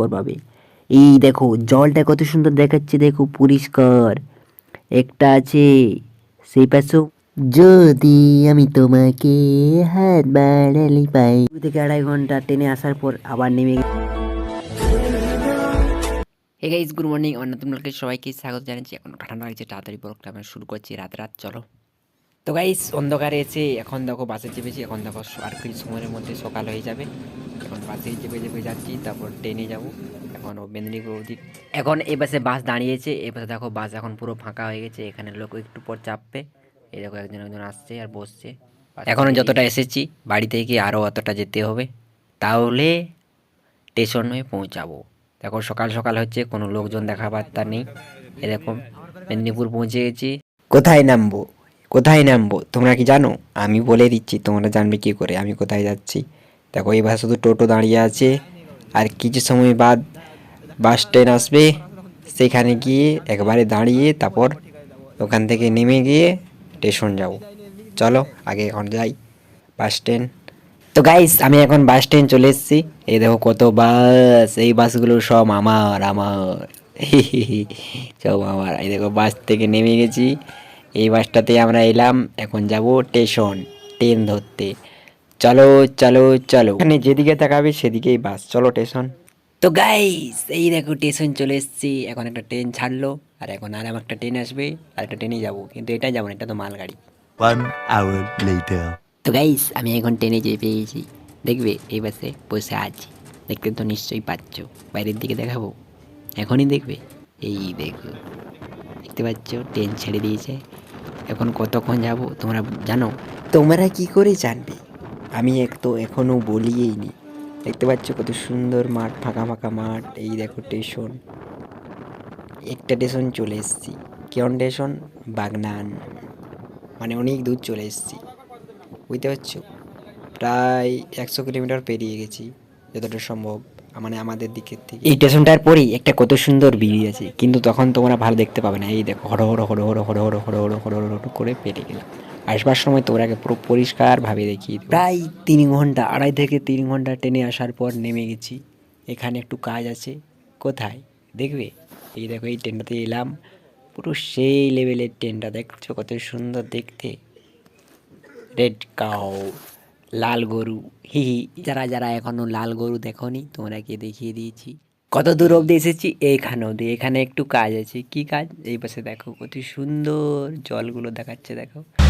পর পাবে। এই দেখো, জলটা কত সুন্দর দেখাচ্ছে, দেখো, পরিষ্কার। একটা আছে, সেই পাশেও যদি আমি তোমাকে হাত বাড়ালি পাই। দু থেকে আড়াই ঘণ্টা ট্রেনে আসার পর আবার নেমে হে গাইজ গুড মর্নিং নতুন সবাইকে স্বাগত জানাচ্ছি। এখন ঠান্ডা লাগছে তাড়াতাড়ি ব্লগটা আমরা শুরু করছি, রাত রাত, চলো। তো গাইস অন্ধকারে এসে এখন দেখো বাসে চেপেছি, এখন দেখো আর কিছু সময়ের মধ্যে সকাল হয়ে যাবে। বাসে চেপে চেপে যাচ্ছি তারপর ট্রেনে যাব। এখন ও মেদিনীপুর অবধি। এখন এই বাসে বাস দাঁড়িয়েছে এই বাসে দেখো বাস এখন পুরো ফাঁকা হয়ে গেছে এখানে লোক একটু পর চাপবে। এই দেখো একজন একজন আসছে আর বসছে। এখনও যতটা এসেছি বাড়ি থেকে আরও অতটা যেতে হবে। তাহলে স্টেশনে পৌঁছাবো। দেখো সকাল সকাল হচ্ছে কোনো লোকজন দেখা পাত্তা নেই। এরকম মেদিনীপুর পৌঁছে গেছি কোথায় নামবো? কোথায় নামবো? তোমরা কি জানো? আমি বলে দিচ্ছি তোমরা জানবে কি করে আমি কোথায় যাচ্ছি। দেখো এবার শুধু টোটো দাঁড়িয়ে আছে। আর কিছু সময় বাদ বাস ট্রেন আসবে। সেখানে গিয়ে একবারে দাঁড়িয়ে তারপর ওখান থেকে নেমে গিয়ে স্টেশন যাব। চলো, আগে এখন যাই বাস স্ট্যান্ড তো গাইস আমি এখন বাস স্ট্যান্ড চলে এসেছি। এই দেখো কত বাস, এই বাসগুলো সব আমার আমার। সব আমার। এই দেখো, বাস থেকে নেমে গেছি। এই বাসটাতে আমরা এলাম, এখন যাব স্টেশন, ট্রেন ধরতে। চলো চলো চলো। এখানে যেদিকে তাকাবে সেদিকেই বাস। চলো স্টেশন তো গাইস এই দেখো স্টেশন চলে এসেছি। এখন একটা ট্রেন ছাড়লো আর এখন আর একটা ট্রেন আসবে আর একটা ট্রেনে যাব। কিন্তু এটাই যাব না এটা তো মালগাড়ি One hour later. তো গাইস আমি এখন ট্রেনে চেপে পেয়েছি। দেখবে এই বাসে বসে আছি। দেখতে তো নিশ্চয়ই পাচ্ছ। বাইরের দিকে দেখাবো? এখনই দেখবে? এই দেখো দেখতে পাচ্ছ ট্রেন ছেড়ে দিয়েছে। এখন কতক্ষণ যাব তোমরা জানো? তোমরা কি করে জানবে? আমি এক তো এখনও বলিয়েই নি দেখতে পাচ্ছ কত সুন্দর মাঠ ফাঁকা ফাঁকা মাঠ এই দেখো স্টেশন একটা স্টেশন চলে এসেছি কেমন স্টেশন বাগনান মানে অনেক দূর চলে এসেছি বুঝতে পারছ প্রায় একশো কিলোমিটার পেরিয়ে গেছি যতটা সম্ভব মানে আমাদের দিকের থেকে এই স্টেশনটার পরেই একটা কত সুন্দর ব্রিজ আছে কিন্তু তখন তোমরা ভালো দেখতে পাবে না এই দেখো হড়ো হড়ো হড়ো হড়ো হড়ো হড়ো হড়ো হড়ো হড়ো করে পেরিয়ে গেলাম আসবার সময় তোমরাকে পুরো পরিষ্কারভাবে দেবো। প্রায় তিন ঘণ্টা, আড়াই থেকে তিন ঘণ্টা ট্রেনে আসার পর নেমে গেছি। এখানে একটু কাজ আছে। কোথায়? দেখবে? এই দেখো, এই ট্রেনটাতে এলাম। পুরো সেই লেভেলের ট্রেনটা, দেখছ কত সুন্দর দেখতে। রেড কাউ, লাল গরু, হি হি। যারা যারা এখনও লাল গরু দেখোনি, তোমরা কি দেখিয়ে দিয়েছি। কত দূর অবধি এসেছি? এইখানে অবধি। এখানে একটু কাজ আছে। কি কাজ? এই পাশে দেখো, কত সুন্দর জলগুলো দেখাচ্ছে, দেখো।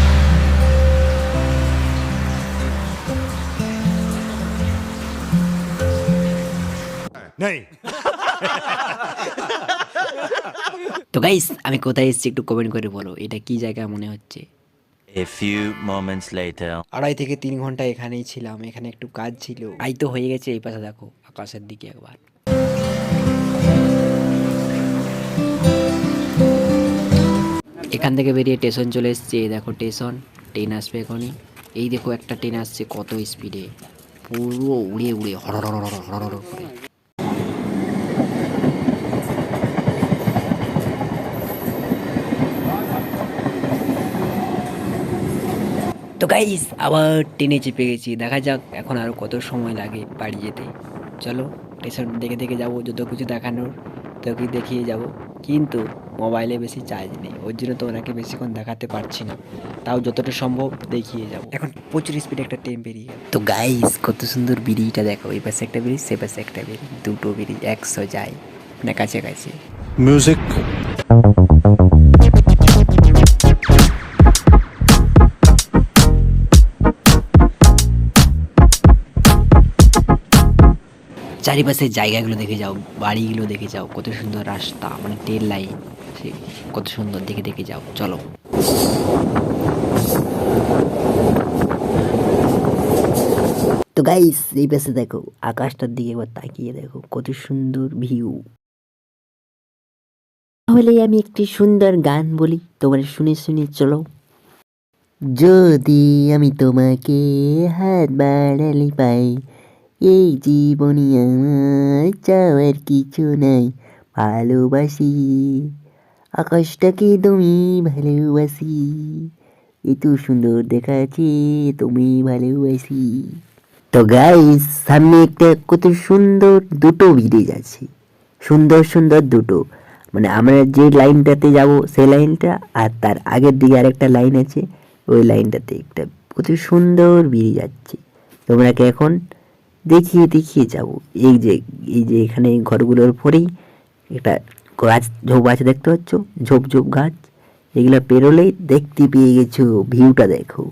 नहीं তো গাইস আমি কোথায় এসেছি একটু কমেন্ট করে বলো এটা কি জায়গা মনে হচ্ছে? A few moments later. আড়াই থেকে তিন ঘণ্টা এখানেই ছিলাম এখানে একটু কাজ ছিল। আই তো হয়ে গেছে এই পাশে দেখো আকাশের দিকে একবার। এখান থেকে বেরিয়ে স্টেশন চলে এসছে এই দেখো স্টেশন ট্রেন আসবে এখনই। এই দেখো একটা ট্রেন আসছে কত স্পিডে পুরো উড়ে উড়ে হর হর হর হর হর করে তো গাইস আবার ট্রেনে চেপে গেছি দেখা যাক এখন আরও কত সময় লাগে বাড়ি যেতে চলো স্টেশন দেখে দেখে যাব যত কিছু দেখানোর তত কিছু দেখিয়ে যাব কিন্তু মোবাইলে বেশি চার্জ নেই। ওর জন্য তো ওনাকে বেশিক্ষণ দেখাতে পারছি না। তাও যতটা সম্ভব দেখিয়ে যাব। এখন প্রচুর স্পিডে একটা ট্রেন বেরিয়ে গেল। তো গাইস কত সুন্দর বিড়িটা দেখো। এই পাশে একটা ব্রিজ সে পাশে একটা ব্রিজ দুটো ব্রিজ একশো যায়। মানে কাছাকাছি। Music. চারিপাশের জায়গাগুলো দেখে যাও বাড়িগুলো দেখে যাও। কত সুন্দর রাস্তা মানে ট্রেন লাইন সে কত সুন্দর দেখে দেখে যাও চলো। তো গাইস এই পাশে দেখো, আকাশটার দিকে একবার তাকিয়ে দেখো, কত সুন্দর ভিউ তাহলে আমি একটি সুন্দর গান বলি, তোমার শুনে শুনে চলো। যদি আমি তোমাকে হাত বাড়ালে পাই, এই জীবনে আমার চাওয়ার কিছু নাই, ভালোবাসি। আকাশটাকে তুমি ভালোবাসি। এত সুন্দর দেখাচ্ছে, তুমি ভালোবাসি। তো গাইস সামনে একটা কত সুন্দর দুটো ব্রিজ আছে। সুন্দর সুন্দর দুটো। মানে আমরা যে লাইনটাতে যাব, সেই লাইনটা আর তার আগের দিকে আরেকটা লাইন আছে, ওই লাইনটাতে একটা কত সুন্দর ব্রিজ যাচ্ছে। তোমরাকে এখন দেখিয়ে দেখিয়ে যাব। এই যে এই যে এখানে ঘরগুলোর পরেই একটা গাছ, ঝোপ আছে দেখতে পাচ্ছ? ঝোপ ঝোপ গাছ। এগুলো পেরোলেই দেখতে পেয়ে গেছো ভিউটা দেখো।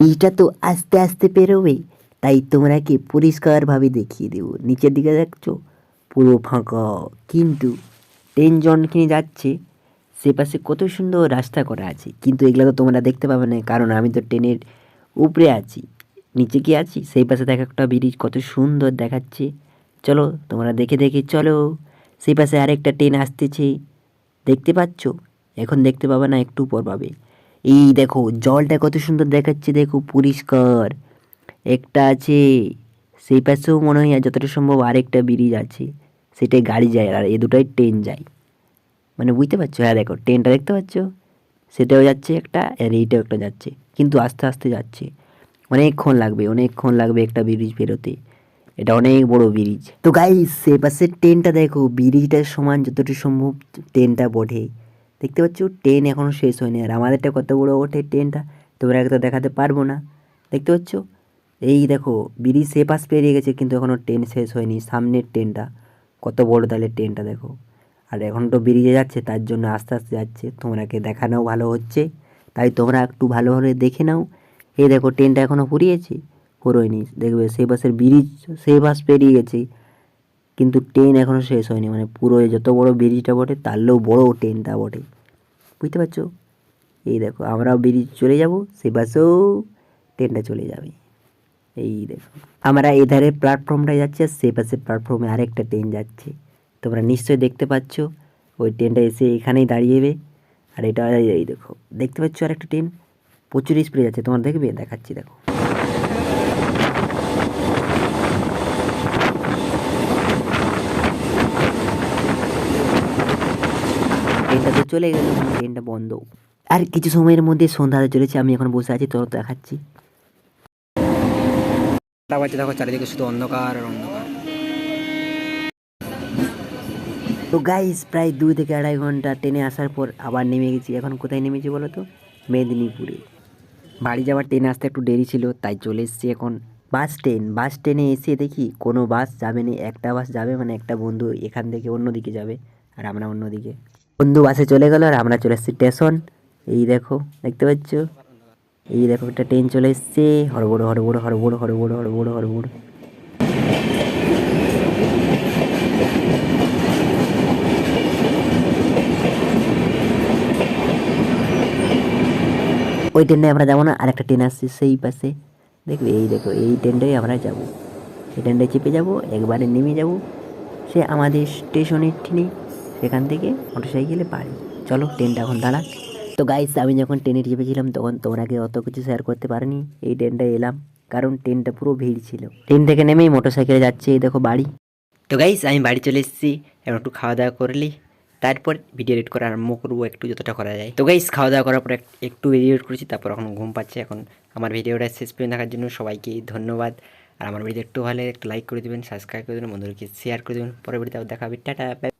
এইটা তো আস্তে আস্তে পেরোবে, তাই তোমরাকে পরিষ্কারভাবে দেখিয়ে দেবো। নিচের দিকে দেখছ? পুরো ফাঁকা। কিন্তু ট্রেন জনখিনি যাচ্ছে। সে পাশে কত সুন্দর রাস্তা করা আছে। কিন্তু এগুলো তো তোমরা দেখতে পাবে না, কারণ আমি তো ট্রেনের উপরে আছি। নিচে কি আছি? সেই পাশে দেখো একটা ব্রিজ, কত সুন্দর দেখাচ্ছে। চলো, তোমরা দেখে দেখে চলো। সেই পাশে আরেকটা ট্রেন আসতেছে। দেখতে পাচ্ছ? এখন দেখতে পাবে না, একটু পর পাবে। এই দেখো, জলটা কত সুন্দর দেখাচ্ছে, দেখো, পরিষ্কার। একটা আছে, সেই পাশেও মনে হয় যতটা সম্ভব আরেকটা ব্রিজ আছে। সেটাই গাড়ি যায় আর এ দুটাই ট্রেন যায়। মানে বুঝতে পারছ? হ্যাঁ দেখো ট্রেনটা দেখতে পাচ্ছ? সেটাও যাচ্ছে একটা আর এইটাও একটা যাচ্ছে। কিন্তু আস্তে আস্তে যাচ্ছে। অনেকক্ষণ লাগবে অনেকক্ষণ লাগবে একটা ব্রিজ বেরোতে। এটা অনেক বড় ব্রিজ তো গাই সে পাশে ট্রেনটা দেখো ব্রিজটার সমান যতটা সম্ভব ট্রেনটা বটে। দেখতে পাচ্ছ? ট্রেন এখনও শেষ হয়নি। আর আমাদেরটা কত বড় ওঠে ট্রেনটা তোমরা তো দেখাতে পারব না। দেখতে পাচ্ছ? এই দেখো ব্রিজ সে পাশ পেরিয়ে গেছে, কিন্তু এখনও ট্রেন শেষ হয়নি। সামনের ট্রেনটা কত বড় তাহলে ট্রেনটা দেখো। আর এখন তো ব্রিজে যাচ্ছে, তার জন্য আস্তে আস্তে যাচ্ছে। তোমরাকে দেখানোও ভালো হচ্ছে। তাই তোমরা একটু ভালোভাবে দেখে নাও। এই দেখো ট্রেনটা এখনও ফুরিয়েছে। ফুরোয়নি দেখবে সেই বাসের ব্রিজ সেই বাস পেরিয়ে গেছে। কিন্তু ট্রেন এখনও শেষ হয়নি। মানে পুরো যত বড় ব্রিজটা বটে তারলেও বড় ট্রেনটা বটে। বুঝতে পারছ? এই দেখো আমরাও ব্রিজ চলে যাব, সেই বাসেও ট্রেনটা চলে যাবে। এই দেখো, আমরা এধারে প্ল্যাটফর্মটায় যাচ্ছি আর সে পাশে প্ল্যাটফর্মে আরেকটা ট্রেন যাচ্ছে। তোমরা নিশ্চয়ই দেখতে পাচ্ছ, ওই ট্রেনটা এসে এখানেই দাঁড়িয়েবে আর এটা, এই দেখো, দেখতে পাচ্ছ আরেকটা ট্রেন প্রচুর স্পিডে যাচ্ছে, তোমার দেখবে? দেখাচ্ছি, দেখো ট্রেনটা তো চলে গেল ট্রেনটা বন্ধ। আর কিছু সময়ের মধ্যে সন্ধ্যা চলেছে আমি এখন বসে আছি তো দেখাচ্ছি। তা দেখো চারিদিকে শুধু অন্ধকার আর অন্ধকার। তো গাইস প্রায় দুই থেকে আড়াই ঘণ্টা ট্রেনে আসার পর আবার নেমে গেছি। এখন কোথায় নেমেছি বলো তো? মেদিনীপুরে। বাড়ি যাওয়ার ট্রেন আসতে একটু দেরি ছিল তাই চলে এসেছি এখন বাস ট্রেন বাস ট্রেনে এসে দেখি কোনো বাস যাবে না একটা বাস যাবে মানে একটা বন্ধু এখান থেকে অন্যদিকে যাবে আর আমরা অন্যদিকে। বন্ধু বাসে চলে গেল আর আমরা চলে এসেছি স্টেশন। এই দেখো, দেখতে পাচ্ছ? এই দেখো, একটা ট্রেন চলে এসছে। হড়বড় হড়বড় হড়বড় হড়বড় হড়বড় হড়বড়। ওই ট্রেনে আমরা যাব না, আরেকটা ট্রেন আসছে সেই পাশে। দেখবে, এই দেখো, এই ট্রেনটাই আমরা যাব। এই ট্রেনটায় চেপে যাব, একবারে নেমে যাব। সে আমাদের স্টেশনের ঠিনে সেখান থেকে মোটরসাইকেলে পারি চলো ট্রেনটা এখন দাঁড়াক। তো গাইস আমি যখন ট্রেনে চেপেছিলাম, তখন তোমাকে অত কিছু শেয়ার করতে পারিনি। এই ট্রেনটায় এলাম, কারণ ট্রেনটা পুরো ভিড় ছিল। ট্রেন থেকে নেমেই মোটরসাইকেলে যাচ্ছে, এই দেখো বাড়ি। তো গাইস আমি বাড়ি চলে এসেছি, এবার একটু খাওয়া দাওয়া করলি তারপর ভিডিও এডিট করা আরম্ভ করব, একটু যতটা করা যায়। তো গাইস খাওয়া দাওয়া করার পর এক- একটু এডিট করেছি, তারপর এখন ঘুম পাচ্ছে। এখন আমার ভিডিওটা শেষ পর্যন্ত দেখার জন্য সবাইকে ধন্যবাদ। আর আমার ভিডিও একটু ভালো একটু লাইক করে দেবেন সাবস্ক্রাইব করে দেবেন, বন্ধুদেরকে শেয়ার করে দেবেন। ভিডিওতে আবার দেখা হবে। টাটা.